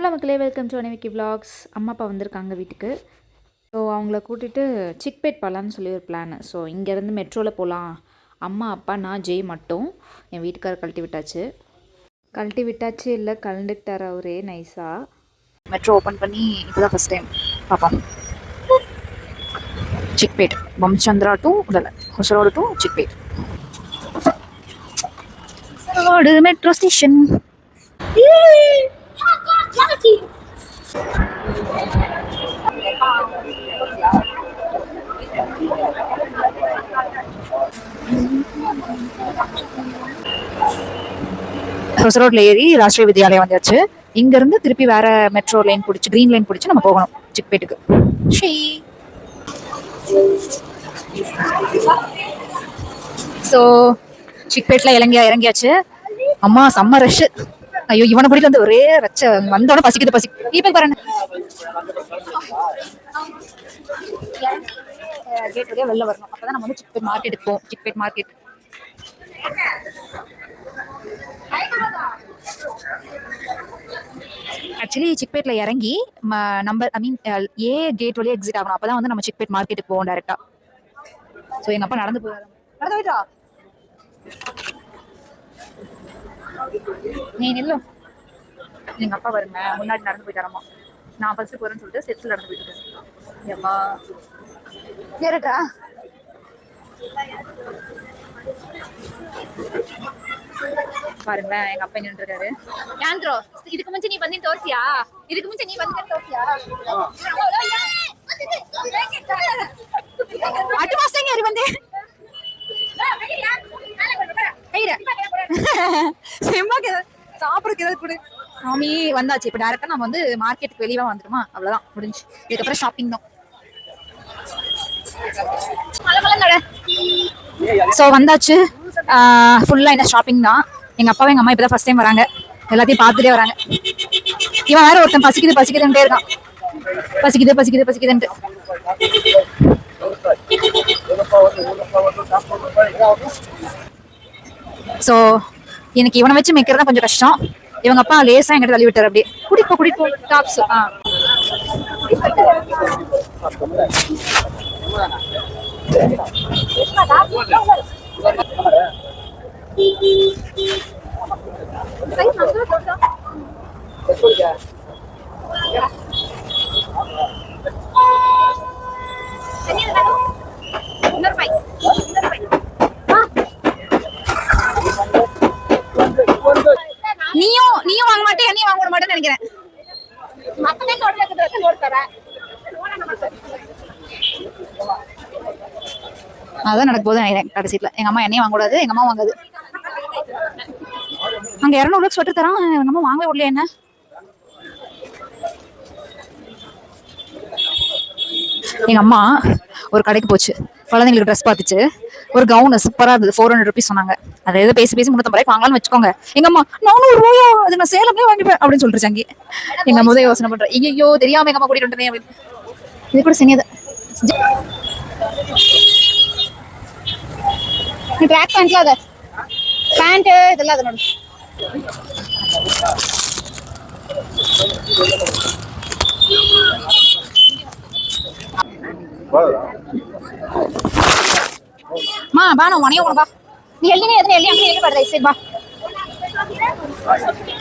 Hello மக்களே welcome to அனிவிக்கி vlogs அம்மா அப்பா வந்திருக்காங்க வீட்டுக்கு. ஸோ அவங்கள கூட்டிகிட்டு சிக்பேட் போகலான்னு சொல்லி ஒரு பிளான் ஸோ இங்கேருந்து மெட்ரோவில் போகலாம் அம்மா அப்பா நான் ஜெய் மட்டும். என் வீட்டுக்காரர் கழட்டி விட்டாச்சு. கழட்டி விட்டாச்சு இல்லை கலந்துக்கிட்டார் அவரே நைஸாக மெட்ரோ ஓப்பன் பண்ணி இப்போ தான் ஃபஸ்ட் டைம் பார்ப்போம் சிக்பேட். பம்சந்திரா டூ உடலை. Hosa Road to Chickpet. Hosa Road metro station ரோட்ல ஏறி ராஷ்டிரிய வித்யாலயம் வந்தாச்சு இங்க இருந்து திருப்பி வேற மெட்ரோ லைன் பிடிச்சி கிரீன் லைன் பிடிச்சி நம்ம போகணும் சிக்பேட்டுக்கு. ஸோ சிக்பேட்ல இறங்கி இறங்கியாச்சு. அம்மா செம்ம ரஷ் ஐயோ இவனை கூட்டிட்டு வந்து ஒரே ரச்ச வந்தோட பசிக்குது பசி. இப்போ பாருங்க கேட் வெளில வரணும். அப்பதான் நம்ம வந்து சிக்பேட் மார்க்கெட்டுக்கு போவோம் சிக்பேட் மார்க்கெட் ஆக்சுவலி சிக்பேட்டில் இறங்கி number I mean A gate வழியா எக்ஸிட் ஆகணும். அப்போ தான் வந்து நம்ம சிக்பேட் மார்க்கெட்டுக்கு போவோம் டேரெக்டாக ஸோ எங்கள் அப்பா நடந்து போயிடும் நடந்து போயிட்டா? நீ நில்லு. எங்கள் அப்பா வருங்க. முன்னாடி நடந்து போயிட்டாரம்மா நான் ஃபர்ஸ்ட் போகிறேன்னு சொல்லிட்டு செட்ஸில் நடந்து போயிட்டு ஏம்மா? ஏறட்டா? பாருங்களேன் எங்க அப்பா நின்று இருக்காரு ஏன்ட்ரோ இதுக்கு முந்தி நீ வந்து தோசியா? இதுக்கு முந்தி நீ வந்து தோசியா? அட்டு மாசம் ஏறி வந்து? சிம்மாக்கு சாப்பிட்றதுக்கு ஏதாவது சாமி வந்தாச்சு. இப்ப டேரெக்டாக நம்ம வந்து மார்க்கெட்டுக்கு வெளியே வந்துடுமா? அவ்வளோதான் முடிஞ்சு இதுக்கப்புறம் ஷாப்பிங் தான். மழை மழை ஸோ வந்தாச்சு. ஃபுல்லாக என்ன ஷாப்பிங் தான். எங்கள் அப்பாவும் எங்கள் அம்மா இப்போ தான் ஃபஸ்ட் டைம் வராங்க. எல்லாத்தையும் பார்த்துட்டே வராங்க. இவன் வேற ஒருத்தன் பசிக்குது பசிக்குதுன்ட்டே இருக்கான். பசிக்குது பசிக்குது பசிக்குதுன்ட்டு. ஸோ எனக்கு இவனை வச்சு மேய்க்கிறது தான் கொஞ்சம் கஷ்டம். இவங்க அப்பா லேசா எங்கிட்ட தள்ளி விட்டார் அப்படியே. குடிப்போ குடிப்போ டாப்ஸ் ஆ. நீயும் மாட்டேன்னு நினைக்கிறேன். அதான் நடக்க போகுது நினைக்கிறேன் கடைசியில் எங்க அம்மா என்னையும் வாங்கக்கூடாது எங்க அம்மா வாங்காது. அங்க இரநூறு ஸ்வெட்டர் தரான் எங்க அம்மா வாங்கவே விடல என்ன? எங்க அம்மா ஒரு கடைக்கு போச்சு. குழந்தைங்களுக்கு ட்ரெஸ் பார்த்துச்சு. ஒரு கவுன் சூப்பராக இருந்தது. ஃபோர் ஹண்ட்ரட் ருபீஸ் சொன்னாங்க. அதை ஏதோ பேசி பேசி முன்னூத்தம்பது ரூபாய்க்கு வாங்கலாம்னு வச்சுக்கோங்க. எங்க அம்மா நானூறு ரூபாயா? அது நான் சேலம்லேயே வாங்கிப்பேன் அப்படின்னு சொல்லிட்டு அங்கே எங்க அம்மா தான் யோசனை பண்றேன் ஐயோ தெரியாம எங்க அம்மா கூட்டிட்டு வந்தேன் அப்படின்னு. இது கூட சனியது ட்ராக் பேண்ட்லாம் அதை. பேண்ட்டு இதெல்லாம் அது நோடு మా బా నువ్వు మనయో బా నీ వెళ్ళిన ఎదురు వెళ్ళి అంటే వెళ్ళి పడదా సరే బా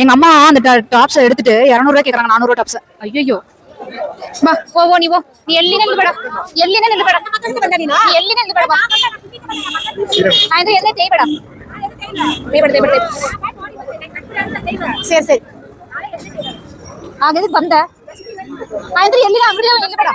எங்க அம்மா அந்த டாப்ஸ் எடுத்துட்டு இரநூறுவா கேக்குறாங்க நானூறு டாப்ஸ் ஐயோ பா ஓ ஓ நீ ஓ நீ எல்லி நில்லு படா. எல்லி நில்லு படா. நீ எல்லி நில்லு படா அது என்ன தேய் படா தேய் படா தேய் படா சரி சரி. ஆக எதுக்கு வந்த ஆயிரம் எல்லி அப்படியே எல்லி படா.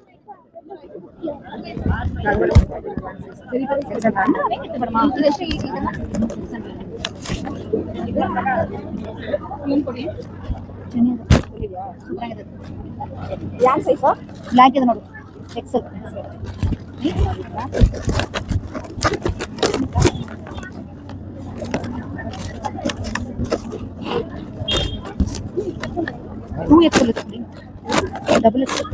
ಯಾನ್ ಸೈಜ್ ಬ್ಲ್ಯಾಕ್ ಇದೆ ನೋಡು XL two XL double XL ನೋಡಿ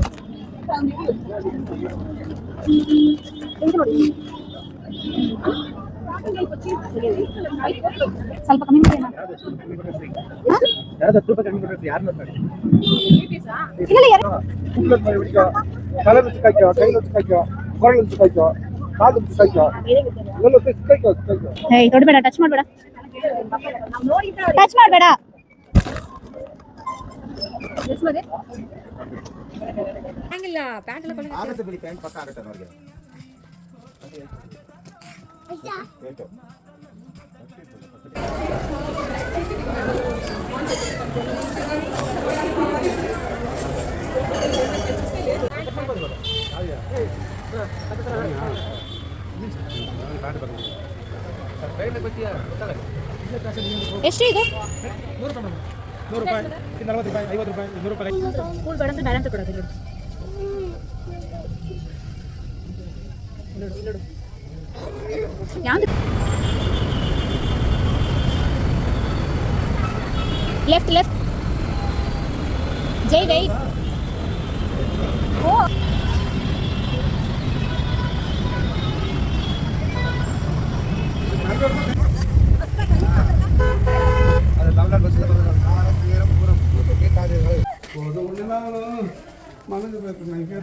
ಸ್ವಲ್ಪ ಕಮ್ಮಿ ಮಾಡಿ ಕಲರ್ ಸಿಕ್ಕಾಯ್ತು ಕೈ ಬೇಡ ಟಚ್ ಮಾಡಬೇಡ. ಟಚ್ ಮಾಡಬೇಡ. ಟಚ್ ಮಾಡಬೇಡ ಆಗುತ್ತೆ ಬಿಡಿ ಪ್ಯಾಂಟ್ ಪಕ್ಕ ಆಗುತ್ತೆ ಅವ್ರಿಗೆ ಎಷ್ಟು ಇದು ನೂರು ರೂಪಾಯಿ ನಲವತ್ತು ರೂಪಾಯಿ ಐವತ್ತು ರೂಪಾಯಿ ಇನ್ನೂರು ರೂಪಾಯಿ ಸ್ಕೂಲ್ ಬೇಡ ಅಂತ ಬೇಡ ಅಂತ ಕೊಡೋದು ಯಾವ್ದು ಲೆಫ್ಟ್ ಲೆಫ್ಟ್ ಜೈ ವೈ ಓ ಅದು తాను మనకు పెట్టినాక